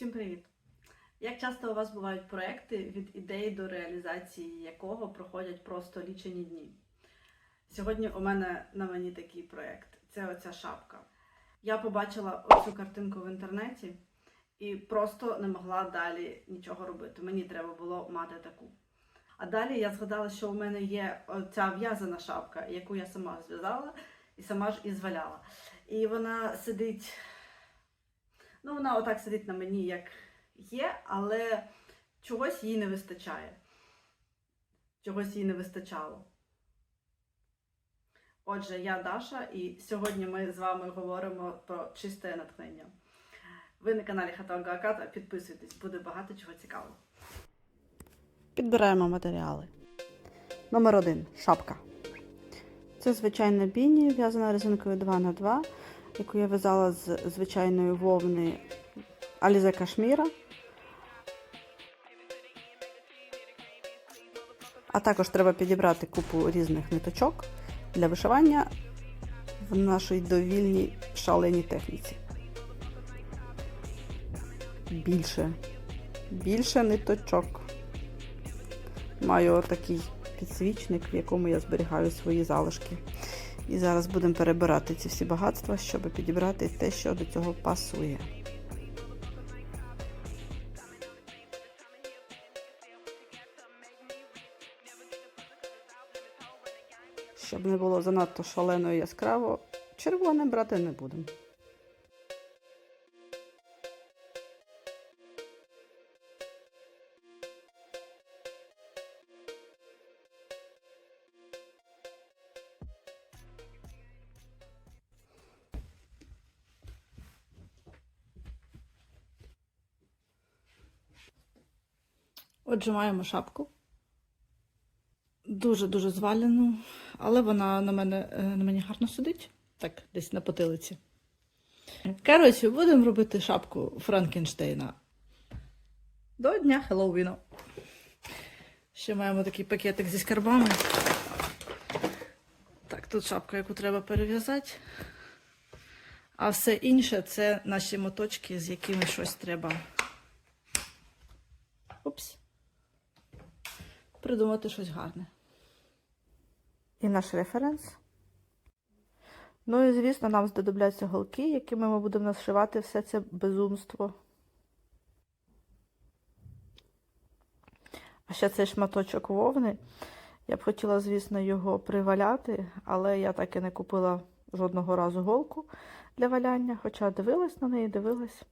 Всім привіт! Як часто у вас бувають проекти, від ідеї до реалізації якого проходять просто лічені дні? Сьогодні у мене на мені такий проект це оця шапка. Я побачила оцю картинку в інтернеті і просто не могла далі нічого робити. Мені треба було мати таку. А далі я згадала, що у мене є ця в'язана шапка, яку я сама зв'язала і сама ж і зваляла. І вона сидить. Ну, вона отак сидить на мені, як є, але чогось їй не вистачає. Чогось їй не вистачало. Отже, я Даша, і сьогодні ми з вами говоримо про чисте натхнення. Ви на каналі Хатанга Аката, підписуйтесь, буде багато чого цікавого. Підбираємо матеріали. Номер один шапка. Це звичайна біні, в'язана резинкою 2х2, яку я в'язала з звичайної вовни Алізе Кашміра. А також треба підібрати купу різних ниточок для вишивання в нашій довільній шаленій техніці. Більше. Більше ниточок. Маю отакий підсвічник, в якому я зберігаю свої залишки. І зараз будемо перебирати ці всі багатства, щоб підібрати те, що до цього пасує. Щоб не було занадто шалено і яскраво, червоне брати не будемо. Отже, маємо шапку. Дуже-дуже звалену, але вона на мене е, на мені гарно сидить. Так, десь на потилиці. Коротше, будемо робити шапку Франкенштейна. До дня Хеллоуіну. Ще маємо такий пакетик зі скарбами. Так, тут шапка, яку треба перев'язати. А все інше це наші моточки, з якими щось треба. Придумати щось гарне. І наш референс. Ну і, звісно, нам знадобляться голки, якими ми будемо нашивати все це безумство. А ще цей шматочок вовни. Я б хотіла, звісно, його приваляти, але я так і не купила жодного разу голку для валяння, хоча дивилась на неї, дивилась.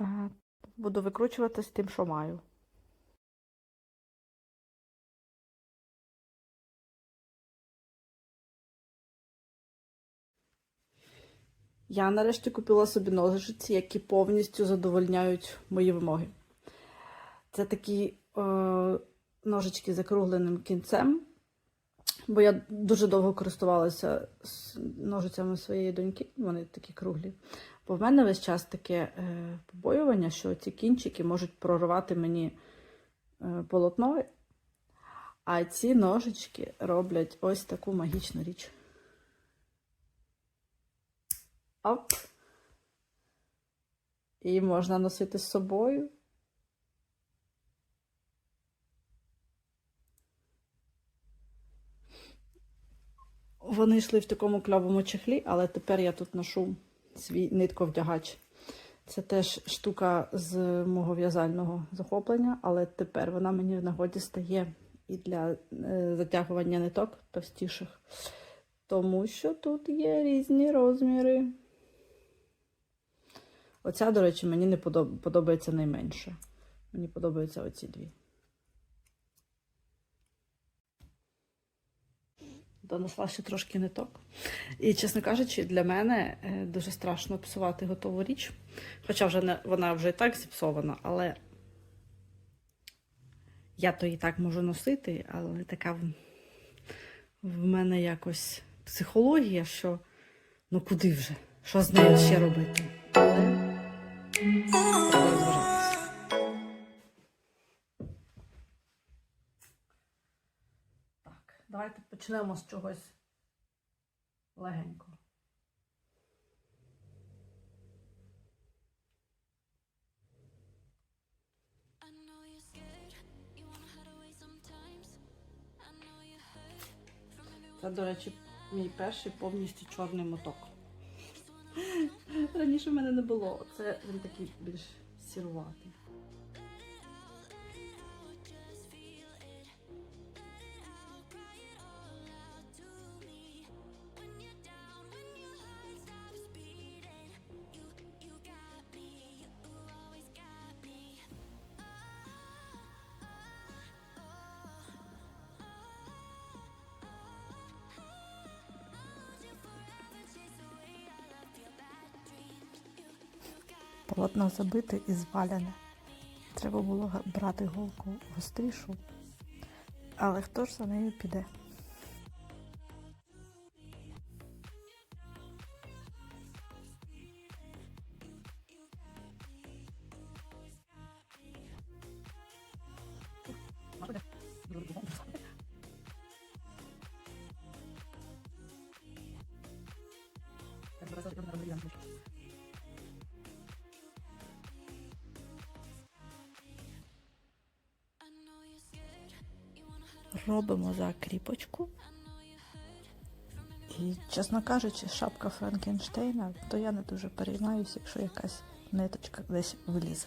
Е, Буду викручуватись тим, що маю. Я нарешті купила собі ножиці, які повністю задовольняють мої вимоги. Це такі е, ножички з закругленим кінцем, бо я дуже довго користувалася ножицями своєї доньки, вони такі круглі. Бо в мене весь час таке е, побоювання, що ці кінчики можуть прорвати мені е, полотно, а ці ножички роблять ось таку магічну річ. Оп. І можна носити з собою. Вони йшли в такому кльовому чехлі, але тепер я тут ношу свій нитковдягач. Це теж штука з мого в'язального захоплення, але тепер вона мені в нагоді стає і для е, затягування ниток товстіших. Тому що тут є різні розміри. Оця, до речі, мені не подобається найменше. Мені подобаються оці дві. Донесла ще трошки ниток. І, чесно кажучи, для мене е, дуже страшно псувати готову річ. Хоча вже не, вона вже і так зіпсована, але я то і так можу носити, але така в, в мене якось психологія, що ну куди вже? Що з нею ще робити? Так, давайте почнемо з чогось легенького. Це, до речі, мій перший повністю чорний моток. Раніше в мене не було. Це він такий більш сіруватий. Полотно забите і зваляне. Треба було брати голку гострішу. Але хто ж за нею піде? Робимо закріпочку. І, чесно кажучи, шапка Франкенштейна, то я не дуже переймаюся, якщо якась ниточка десь вилізе.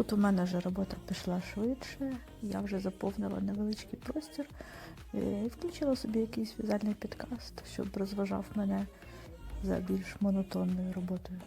Тут у мене вже робота пішла швидше, я вже заповнила невеличкий простір і включила собі якийсь в'язальний підкаст, щоб розважав мене за більш монотонною роботою.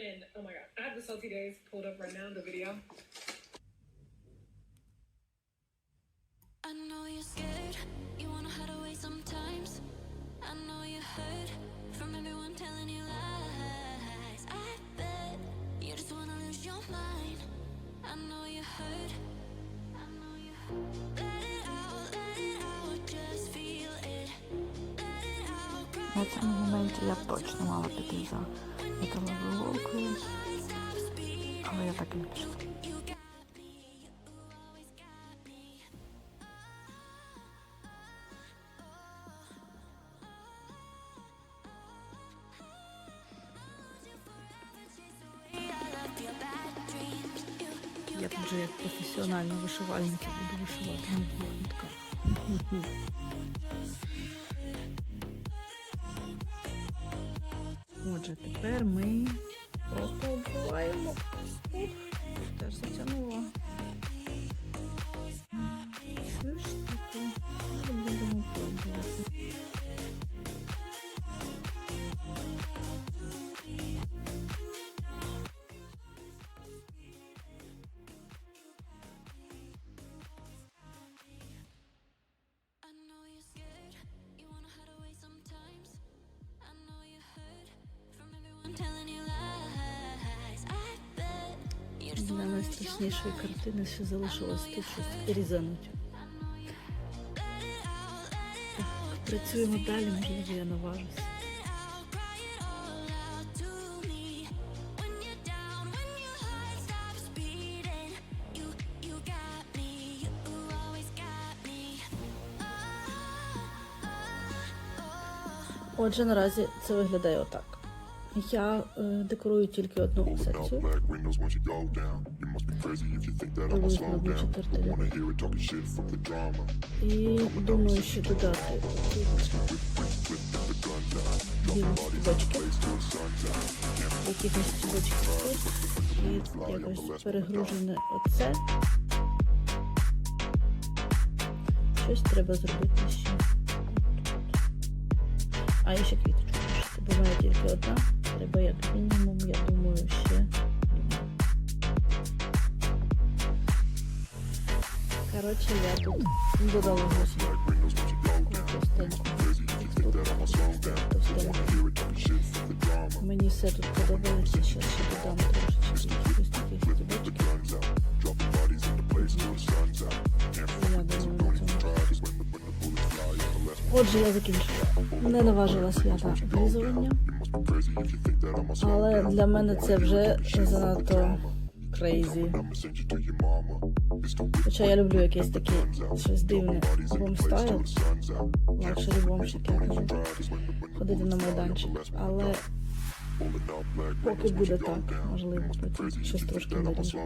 And oh my god, I have the salty days pulled up right now, the video. I know you're scared, you wanna hide away sometimes. I know you hurt from everyone telling you lies. I bet you just wanna lose your mind. I know you hurt. I know you hurt. Let it out, let it out, just feel it. Let it out, cry На цьому моменті я б точно мала піти металовою голкою, але я так і не Я тут вже як професіональна вишивальниця буду вишивати Отже, тепер ми просто оббиваємо. Для найстрашнішої картини ще залишилось тут щось різануть. Працюємо далі, можливо, я me. Отже, наразі це виглядає отак. Я е, декорую тільки одну секцію. І думаю, що додати якихось тут, і якось перегружене оце. Щось треба зробити ще. А і ще квіточку бо тільки одна. Треба як мінімум, я думаю, ще. Коротше, я тут додала. Товстеньку. Мені все тут подобається, ще ще додам трошечки. Отже, я закінчила. Не наважилась я на вирізування, але для мене це вже занадто крейзі. Хоча я люблю якесь таке щось дивне бомстайл, лакшері бомщик, я кажу, ходити на майданчик. Але поки буде так, можливо, потім щось трошки виріжу.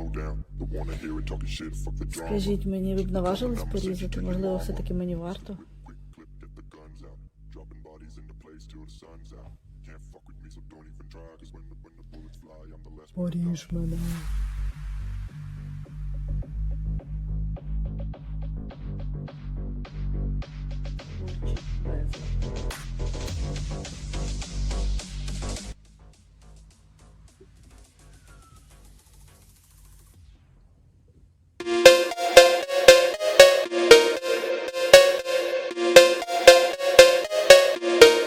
Скажіть мені, ви б наважились порізати? Можливо, все-таки мені варто? Поріж мене.